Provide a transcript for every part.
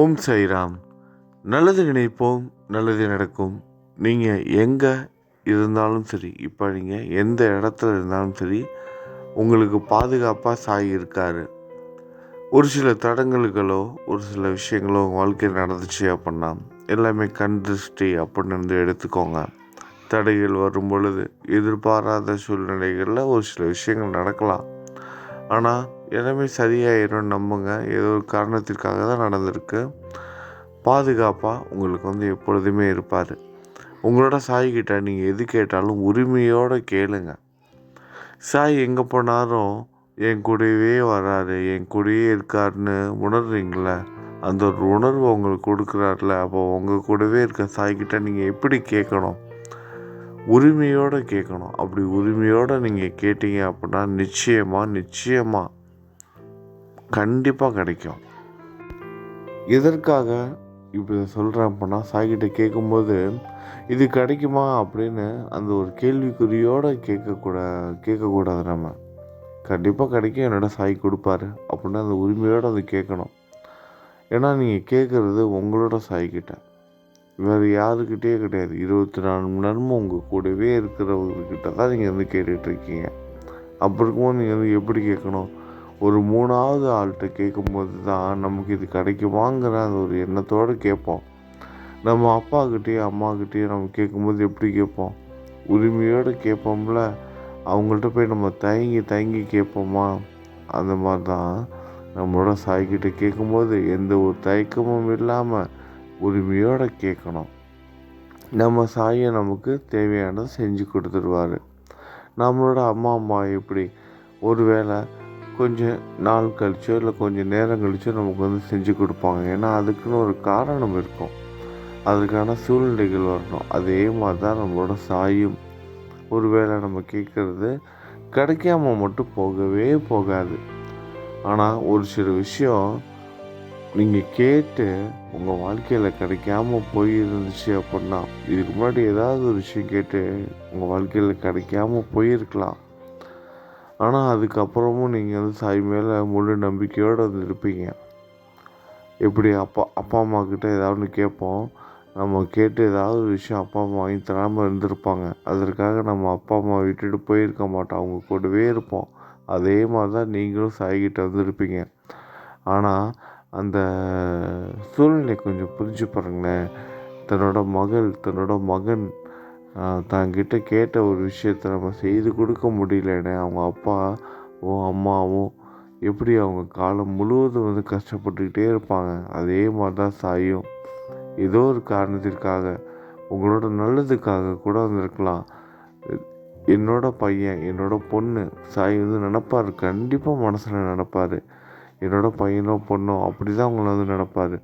ஓம் சைராம் நல்லது நினைப்போம் நல்லது நடக்கும். நீங்கள் எங்கே இருந்தாலும் சரி இப்போ நீங்கள் எந்த இடத்துல இருந்தாலும் சரி உங்களுக்கு பாதுகாப்பாக சாய் இருக்கார். ஒரு சில தடங்களுகளோ ஒரு சில விஷயங்களோ உங்கள் வாழ்க்கையில் நடந்துச்சு அப்படின்னா எல்லாமே கண் திருஷ்டி அப்படின்னு வந்து எடுத்துக்கோங்க. தடைகள் வரும் பொழுது எதிர்பாராத சூழ்நிலைகளில் ஒரு சில விஷயங்கள் நடக்கலாம். ஆனால் எல்லாமே சரியாயிரும் நம்புங்க. ஏதோ ஒரு காரணத்திற்காக தான் நடந்திருக்கு. பாதுகாப்பாக உங்களுக்கு வந்து எப்பொழுதுமே இருப்பார். உங்களோட சாய்கிட்ட நீங்கள் எது கேட்டாலும் உரிமையோடு கேளுங்க. சாய் எங்கே போனாலும் என் கூடவே வராரு என் கூடவே இருக்காருன்னு உணர்றீங்களே? அந்த ஒரு உணர்வு உங்களுக்கு கொடுக்குறாருல அப்போ உங்கள் கூடவே இருக்க சாய்கிட்ட நீங்கள் எப்படி கேட்கணும்? உரிமையோடு கேட்கணும். அப்படி உரிமையோடு நீங்கள் கேட்டீங்க அப்படின்னா நிச்சயமாக நிச்சயமாக கண்டிப்பாக கிடைக்கும். எதற்காக இப்படி சொல்கிறேன் அப்படின்னா சாய்கிட்ட கேட்கும்போது இது கிடைக்குமா? அப்படின்னு அந்த ஒரு கேள்விக்குறியோடு கேட்கக்கூட கேட்கக்கூடாது நம்ம. கண்டிப்பாக கிடைக்கும் என்னோட சாய் கொடுப்பாரு அப்படின்னு அந்த உரிமையோடு அதை கேட்கணும் ஏன்னா நீங்கள் கேட்குறது உங்களோட சாய்கிட்ட. வேறு யாருக்கிட்டே கிடையாது. இருபத்தி நாலு மணி நேரமும் உங்கள் கூடவே இருக்கிறவங்கக்கிட்ட தான் நீங்கள் வந்து கேட்டுட்ருக்கீங்க அப்போ இருக்கும்போது நீங்கள் வந்து எப்படி கேட்கணும்? ஒரு மூணாவது ஆள்கிட்ட கேட்கும்போது தான் நமக்கு இது கிடைக்குமாங்கிற அந்த ஒரு எண்ணத்தோடு கேட்போம். நம்ம அப்பாக்கிட்டேயே அம்மாக்கிட்டேயும் நம்ம கேட்கும்போது எப்படி கேட்போம்? உரிமையோடு கேட்போம்ல? அவங்கள்ட்ட போய் நம்ம தயங்கி தயங்கி கேட்போமா? அந்த மாதிரி தான் நம்மளோட சாய்கிட்ட கேட்கும்போது எந்த ஒரு தயக்கமும் இல்லாமல் உரிமையோடு கேட்கணும். நம்ம சாயை நமக்கு தேவையானதை செஞ்சு கொடுத்துருவார் நம்மளோட அம்மா அம்மா எப்படி? ஒரு வேளை கொஞ்சம் நாள் கழிச்சோ இல்லை கொஞ்சம் நேரம் கழிச்சோ நமக்கு வந்து செஞ்சு கொடுப்பாங்க. ஏன்னா அதுக்குன்னு ஒரு காரணம் இருக்கும். அதுக்கான சூழ்நிலைகள் வரணும். அதே மாதிரி தான் நம்மளோட சாயும். ஒருவேளை நம்ம கேட்குறது கிடைக்காம மட்டும் போகவே போகாது. ஆனால் ஒரு சில விஷயம் நீங்கள் கேட்டு உங்கள் வாழ்க்கையில் கிடைக்காம போயிருந்துச்சு அப்படின்னா இதுக்கு முன்னாடி ஏதாவது ஒரு விஷயம் கேட்டு உங்கள் வாழ்க்கையில் கிடைக்காம போயிருக்கலாம். ஆனால் அதுக்கப்புறமும் நீங்கள் வந்து சாய் மேலே முழு நம்பிக்கையோடு வந்து இருப்பீங்க. எப்படி அப்பா அப்பா அம்மா கிட்ட ஏதாவது ஒன்று கேட்போம். நம்ம கேட்டு ஏதாவது ஒரு விஷயம் அப்பா அம்மா வாங்கி தராமல் இருந்திருப்பாங்க. அதற்காக நம்ம அப்பா அம்மா விட்டுட்டு போயிருக்க மாட்டோம். அவங்க கூடவே இருப்போம். அதே மாதிரி தான் நீங்களும் சாய்கிட்ட வந்துருப்பீங்க. ஆனால் அந்த சூழ்நிலை கொஞ்சம் புரிஞ்சு பாருங்களேன். தன்னோட மகள் தன்னோட மகன் தங்கிட்ட கேட்ட ஒரு விஷயத்த நம்ம செய்து கொடுக்க முடியலன்னு அவங்க அப்பாவும் அம்மாவும் எப்படி அவங்க காலம் முழுவதும் வந்து கஷ்டப்பட்டுக்கிட்டே இருப்பாங்க. அதே மாதிரி தான் சாயும். ஏதோ ஒரு காரணத்திற்காக உங்களோட நல்லதுக்காக கூட வந்திருக்கலாம். என்னோட பையன் என்னோட பொண்ணு சாய் வந்து நினப்பார். கண்டிப்பாக மனசில் நினப்பார். என்னோட பையனோ பொண்ணோ அப்படி தான் அவங்கள வந்து நினப்பார்.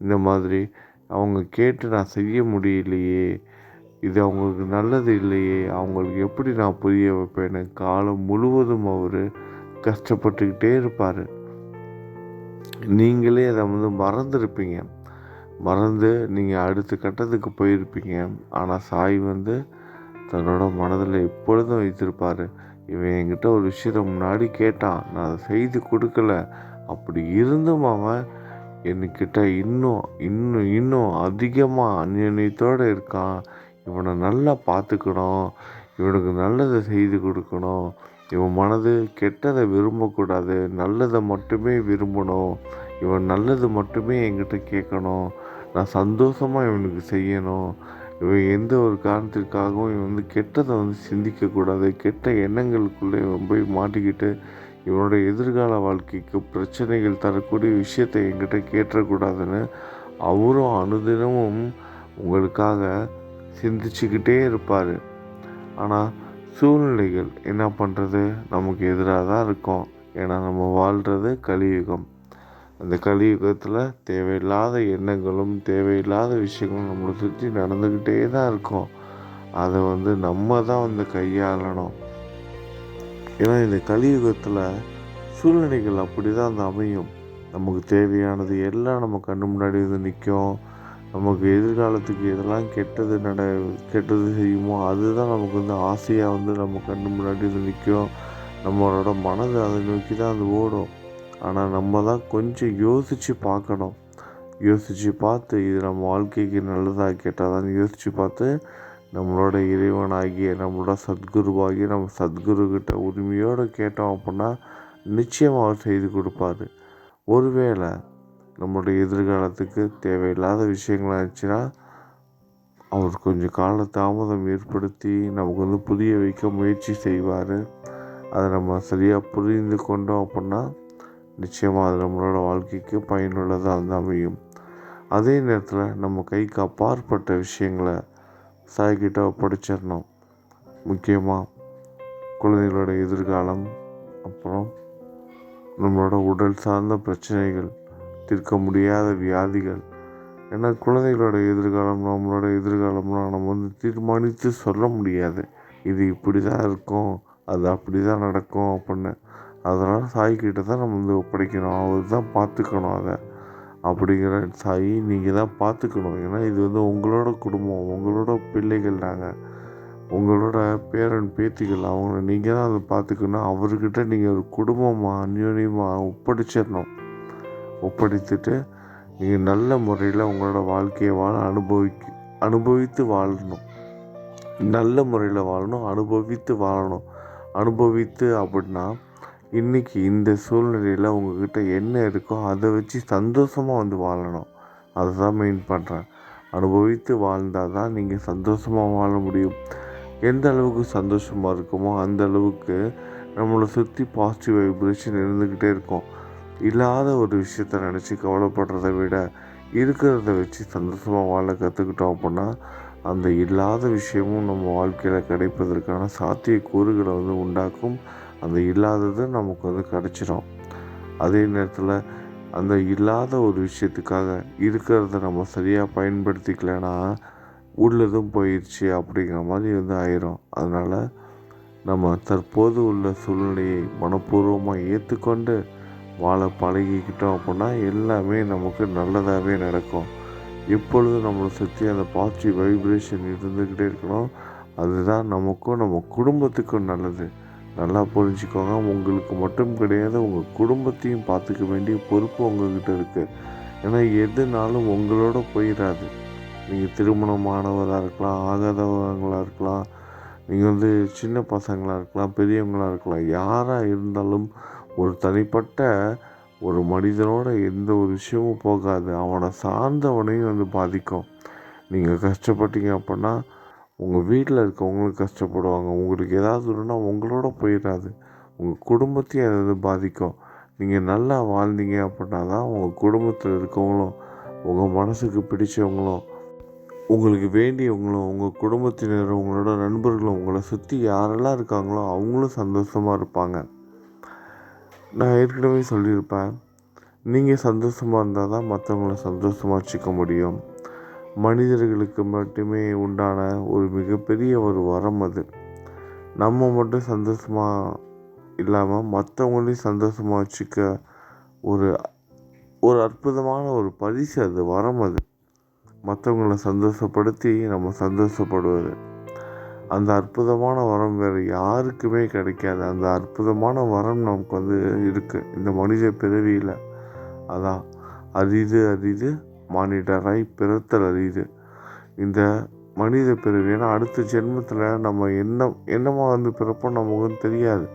இந்த மாதிரி அவங்க கேட்டு நான் செய்ய முடியலையே. இது அவங்களுக்கு நல்லது இல்லையே. அவங்களுக்கு எப்படி நான் புரிய வைப்பேன்னு காலம் முழுவதும் அவர் கஷ்டப்பட்டுக்கிட்டே இருப்பார். நீங்களே அதை வந்து மறந்துருப்பீங்க. மறந்து நீங்கள் அடுத்த கட்டத்துக்கு போயிருப்பீங்க. ஆனால் சாய் வந்து தன்னோட மனதில் எப்பொழுதும் வைத்திருப்பார். இவன் என்கிட்ட ஒரு விஷயத்த முன்னாடி கேட்டான். நான் அதை செய்து கொடுக்கல. அப்படி இருந்தும் அவன் என்கிட்ட இன்னும் இன்னும் இன்னும் அதிகமாக அந்நியத்தோடு இருக்கான். இவனை நல்லா பார்த்துக்கணும். இவனுக்கு நல்லதை செய்து கொடுக்கணும். இவன் மனது கெட்டதை விரும்பக்கூடாது. நல்லதை மட்டுமே விரும்பணும். இவன் நல்லது மட்டுமே என்கிட்ட கேட்கணும். நான் சந்தோஷமாக இவனுக்கு செய்யணும். இவன் எந்த ஒரு காரணத்திற்காகவும் இவன் வந்து கெட்டதை வந்து சிந்திக்கக்கூடாது. கெட்ட எண்ணங்களுக்குள்ளே இவன் போய் மாட்டிக்கிட்டு இவனோட எதிர்கால வாழ்க்கைக்கு பிரச்சனைகள் தரக்கூடிய விஷயத்தை என்கிட்ட கேட்டக்கூடாதுன்னு அவரும் அனுதினமும் உங்களுக்காக சிந்திச்சுக்கிட்டே இருப்பார். ஆனால் சூழ்நிலைகள் என்ன பண்ணுறது நமக்கு எதிராக தான் இருக்கும். ஏன்னா நம்ம வாழ்கிறது கலியுகம். அந்த கலியுகத்தில் தேவையில்லாத எண்ணங்களும் தேவையில்லாத விஷயங்களும் நம்மளை சுற்றி நடந்துக்கிட்டே தான் இருக்கும். அதை வந்து நம்ம தான் வந்து கையாளணும். ஏன்னா இந்த கலியுகத்தில் சூழ்நிலைகள் அப்படி தான் அந்த அமையும். நமக்கு தேவையானது எல்லாம் நம்ம கண்ணு முன்னாடி வந்து நிற்கும். நமக்கு எதிர்காலத்துக்கு எதெல்லாம் கெட்டது நட கெட்டது செய்யுமோ அதுதான் நமக்கு வந்து ஆசையாக வந்து நம்ம கண்ணு முன்னாடி இது நிற்கும் நம்மளோட மனது அதை நோக்கி தான் அது ஓடும். ஆனால் நம்ம தான் கொஞ்சம் யோசித்து பார்க்கணும். யோசித்து பார்த்து இது நம்ம வாழ்க்கைக்கு நல்லதாக கெட்டதான்னு யோசித்து பார்த்து நம்மளோட இறைவனாகிய நம்மளோட சத்குருவாகி நம்ம சத்குருக்கிட்ட உரிமையோடு கேட்டோம் அப்படின்னா நிச்சயமாக அவர் செய்து கொடுப்பாரு. ஒருவேளை நம்மளுடைய எதிர்காலத்துக்கு தேவையில்லாத விஷயங்களாக இருந்துச்சுன்னா அவர் கொஞ்சம் கால தாமதம் ஏற்படுத்தி நமக்கு வந்து புரிய வைக்க முயற்சி செய்வார். அதை நம்ம சரியாக புரிந்து கொண்டோம் அப்படின்னா நிச்சயமாக அது நம்மளோட வாழ்க்கைக்கு பயனுள்ளதாக வந்து அமையும். அதே நேரத்தில் நம்ம கைக்கு அப்பாற்பட்ட விஷயங்களை சாய்கிட்ட படிச்சிடணும். முக்கியமாக குழந்தைகளோட எதிர்காலம் அப்புறம் நம்மளோட உடல் சார்ந்த பிரச்சனைகள் தீர்க்க முடியாத வியாதிகள். ஏன்னா குழந்தைகளோட எதிர்காலம் நம்மளோட எதிர்காலம்லாம் நம்ம வந்து தீர்மானித்து சொல்ல முடியாது. இது இப்படி தான் இருக்கும் அது அப்படி தான் நடக்கும் அப்படின்னு. அதனால் சாய்கிட்ட தான் நம்ம வந்து ஒப்படைக்கணும். அவர் தான் பார்த்துக்கணும் அதை. அப்படிங்கிற சாயி நீங்கள் தான் பார்த்துக்கணும். ஏன்னா இது வந்து உங்களோட குடும்பம் உங்களோட பிள்ளைகள் நாங்கள் உங்களோட பேரன் பேத்திகள் அவங்கள நீங்கள் தான் அதை பார்த்துக்கணும். அவர்கிட்ட நீங்கள் ஒரு குடும்பமாக அந்யோன்யமாக ஒப்படைச்சிடணும். ஒப்படைத்துட்டு நீங்கள் நல்ல முறையில் உங்களோட வாழ்க்கையை வாழ அனுபவிக்க அனுபவித்து வாழணும். நல்ல முறையில் வாழணும் அனுபவித்து வாழணும். அனுபவித்து அப்படின்னா இன்றைக்கி இந்த சூழ்நிலையில் உங்கள்கிட்ட என்ன இருக்கோ அதை வச்சு சந்தோஷமாக வந்து வாழணும். அதை தான் மெயின் பண்ணுறேன் அனுபவித்து வாழ்ந்தால் தான் நீங்கள் சந்தோஷமாக வாழ முடியும். எந்த அளவுக்கு சந்தோஷமாக இருக்குமோ அந்த அளவுக்கு நம்மளை சுற்றி பாசிட்டிவ் வைப்ரேஷன் இருந்துக்கிட்டே இருக்கும். இல்லாத ஒரு விஷயத்த நினச்சி கவலைப்படுறத விட இருக்கிறத வச்சு சந்தோஷமாக வாழ கற்றுக்கிட்டோம் அப்படின்னா அந்த இல்லாத விஷயமும் நம்ம வாழ்க்கையில் கிடைப்பதற்கான சாத்தியக்கூறுகளை வந்து உண்டாக்கும். அந்த இல்லாதது நமக்கு வந்து கிடச்சிரும். அதே நேரத்தில் அந்த இல்லாத ஒரு விஷயத்துக்காக இருக்கிறத நம்ம சரியாக பயன்படுத்திக்கலைன்னா உள்ளதும் போயிடுச்சு அப்படிங்கிற மாதிரி வந்து ஆயிரும். அதனால் நம்ம தற்போது உள்ள சூழ்நிலையை மனப்பூர்வமாக ஏற்றுக்கொண்டு வாழ பழகிக்கிட்டோம் அப்படின்னா எல்லாமே நமக்கு நல்லதாகவே நடக்கும். எப்பொழுதும் நம்மளை சுற்றி அந்த பாசிட்டிவ் வைப்ரேஷன் இருந்துக்கிட்டே இருக்கணும். அதுதான் நமக்கும் நம்ம குடும்பத்துக்கும் நல்லது. நல்லா புரிஞ்சுக்கோங்க. உங்களுக்கு மட்டும் கிடையாது உங்கள் குடும்பத்தையும் பார்த்துக்க வேண்டிய பொறுப்பு உங்ககிட்ட இருக்குது ஏன்னா எதுனாலும் உங்களோட போயிடாது நீங்கள் திருமணமானவராக இருக்கலாம் ஆகாதவங்களாக இருக்கலாம் நீங்கள் வந்து சின்ன பசங்களாக இருக்கலாம் பெரியவங்களாக இருக்கலாம் யாராக இருந்தாலும் ஒரு தனிப்பட்ட ஒரு மனிதனோட எந்த ஒரு விஷயமும் போகாது. அவனை சார்ந்தவனையும் வந்து பாதிக்கும். நீங்கள் கஷ்டப்பட்டீங்க அப்படின்னா உங்கள் வீட்டில் இருக்கவங்களும் கஷ்டப்படுவாங்க. உங்களுக்கு ஏதாவது ஒன்றுனா உங்களோட போயிடாது. உங்கள் குடும்பத்தையும் அது வந்து பாதிக்கும். நீங்கள் நல்லா வாழ்ந்தீங்க அப்படின்னா தான் உங்கள் குடும்பத்தில் இருக்கவங்களும் உங்கள் மனசுக்கு பிடிச்சவங்களும் உங்களுக்கு வேண்டியவங்களும் உங்கள் குடும்பத்தினர் உங்களோட நண்பர்களும் உங்களை சுற்றி யாரெல்லாம் இருக்காங்களோ அவங்களும் சந்தோஷமாக இருப்பாங்க. நான் ஏற்கனவே சொல்லியிருப்பேன். நீங்கள் சந்தோஷமாக இருந்தால் தான் மற்றவங்கள சந்தோஷமாக வச்சுக்க முடியும். மனிதர்களுக்கு மட்டுமே உண்டான ஒரு மிகப்பெரிய ஒரு வரம் அது. நம்ம மட்டும் சந்தோஷமாக இல்லாமல் மற்றவங்களையும் சந்தோஷமாக வச்சுக்க ஒரு ஒரு அற்புதமான ஒரு பரிசு அது வரம் அது. மற்றவங்களை சந்தோஷப்படுத்தி நம்ம சந்தோஷப்படுவது. அந்த அற்புதமான வரம் வேறு யாருக்குமே கிடைக்காது. அந்த அற்புதமான வரம் நமக்கு வந்து இருக்குது இந்த மனித பிறவியில். அதான். அரிது அரிது மானிடராய் பிறத்தல் அரிது. இந்த மனித பிறவி. ஏன்னா அடுத்த ஜென்மத்தில் நம்ம என்ன என்னமாக வந்து பிறப்போம் நமக்கு தெரியாது.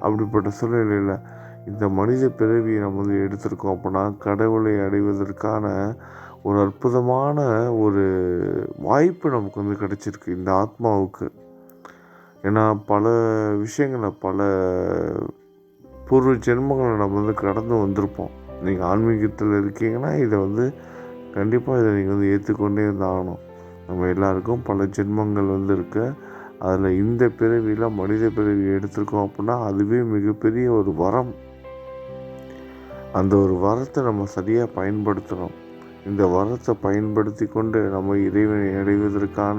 அப்படிப்பட்ட சூழ்நிலையில் இந்த மனித பிறவியை நம்ம வந்து எடுத்திருக்கோம் அப்படின்னா கடவுளை அடைவதற்கான ஒரு அற்புதமான ஒரு வாய்ப்பு நமக்கு வந்து கிடச்சிருக்கு இந்த ஆத்மாவுக்கு. ஏன்னா பல விஷயங்களை பல பூர்வ ஜென்மங்களை நம்ம வந்து கடந்து வந்திருப்போம். நீங்கள் ஆன்மீகத்தில் இருக்கீங்கன்னா இதை வந்து கண்டிப்பாக இதை நீங்கள் வந்து ஏற்றுக்கொண்டே வந்து ஆகணும். நம்ம எல்லாருக்கும் பல ஜென்மங்கள் வந்து இருக்கு. அதில் இந்த பிறவியில் மனித பிறவி எடுத்திருக்கோம் அப்படின்னா அதுவே மிகப்பெரிய ஒரு வரம். அந்த ஒரு வரத்தை நம்ம சரியாக பயன்படுத்தணும். இந்த வரத்தை பயன்படுத்தி கொண்டு நம்ம இறைவனை அடைவதற்கான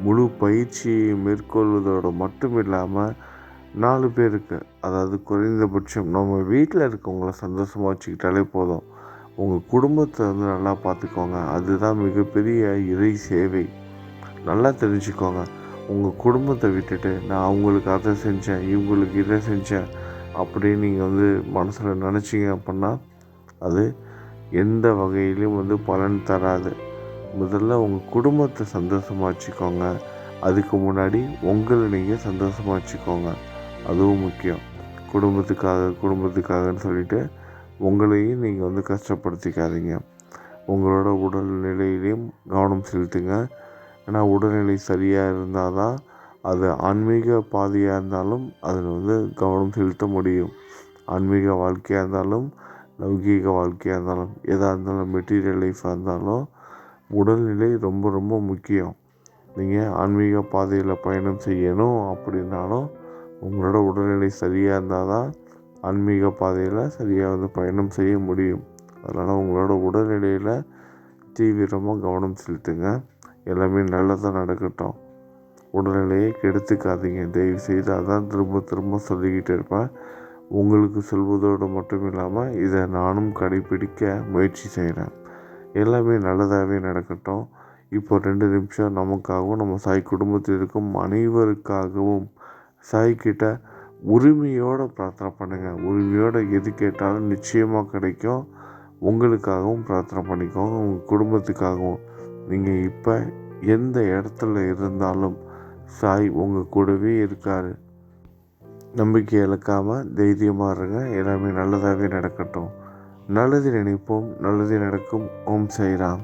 முழு பயிற்சியை மேற்கொள்வதோடு மட்டும் இல்லாமல் நாலு பேருக்கு அதாவது குறைந்தபட்சம் நம்ம வீட்டில் இருக்கவங்கள சந்தோஷமாக வச்சுக்கிட்டாலே போதும். உங்கள் குடும்பத்தை வந்து நல்லா பார்த்துக்கோங்க. அதுதான் மிகப்பெரிய இறை சேவை. நல்லா தெரிஞ்சுக்கோங்க. உங்கள் குடும்பத்தை விட்டுட்டு நான் அவங்களுக்கு அதை செஞ்சேன் இவங்களுக்கு இதை செஞ்சேன் அப்படின்னு நீங்கள் வந்து மனசில் நினச்சிங்க அப்படின்னா அது எந்த வகையிலையும் வந்து பலன் தராது. முதல்ல உங்கள் குடும்பத்தை சந்தோஷமாக வச்சுக்கோங்க. அதுக்கு முன்னாடி உங்களை நீங்கள் சந்தோஷமாக வச்சுக்கோங்க. அதுவும் முக்கியம். குடும்பத்துக்காக குடும்பத்துக்காகன்னு சொல்லிட்டு உங்களையும் நீங்கள் வந்து கஷ்டப்படுத்திக்காதீங்க. உங்களோட உடல்நிலையிலையும் கவனம் செலுத்துங்க. ஏன்னா உடல்நிலை சரியாக இருந்தால் தான் அது ஆன்மீக பாதையாக இருந்தாலும் அதில் வந்து கவனம் செலுத்த முடியும். ஆன்மீக வாழ்க்கையாக இருந்தாலும் லௌகீக வாழ்க்கையாக இருந்தாலும் எதாக இருந்தாலும் மெட்டீரியல் லைஃபாக இருந்தாலும் உடல்நிலை ரொம்ப ரொம்ப முக்கியம். நீங்கள் ஆன்மீக பாதையில் பயணம் செய்யணும் அப்படின்னாலும் உங்களோட உடல்நிலை சரியாக இருந்தால் தான் ஆன்மீக பாதையில் சரியாக வந்து பயணம் செய்ய முடியும். அதனால் உங்களோட உடல்நிலையில் தீவிரமாக கவனம் செலுத்துங்க. எல்லாமே நல்லதாக நடக்கட்டும். உடல்நிலையை கெடுத்துக்காதீங்க. தயவு செய்து அதான் திரும்ப திரும்ப சொல்லிக்கிட்டு இருப்பேன். உங்களுக்கு சொல்வதோடு மட்டும் இல்லாமல் இதை நானும் கடைப்பிடிக்க முயற்சி செய்கிறேன் எல்லாமே நல்லதாகவே நடக்கட்டும். இப்போ ரெண்டு நிமிஷம் நமக்காகவும் நம்ம சாய் குடும்பத்தில் இருக்கும் அனைவருக்காகவும் சாய்கிட்ட உரிமையோடு பிரார்த்தனை பண்ணுங்கள் உரிமையோடு எது கேட்டாலும் நிச்சயமாக கிடைக்கும். உங்களுக்காகவும் பிரார்த்தனை பண்ணிக்கோங்க. உங்கள் குடும்பத்துக்காகவும். நீங்கள் இப்போ எந்த இடத்துல இருந்தாலும் சாய் உங்கள் கூடவே இருக்கார். நம்பிக்கை இழக்காமல் தைரியமாக இருங்க. எல்லாமே நல்லதாகவே நடக்கட்டும். நல்லது நினைப்போம். நல்லது நடக்கும். ஓம் சைராம்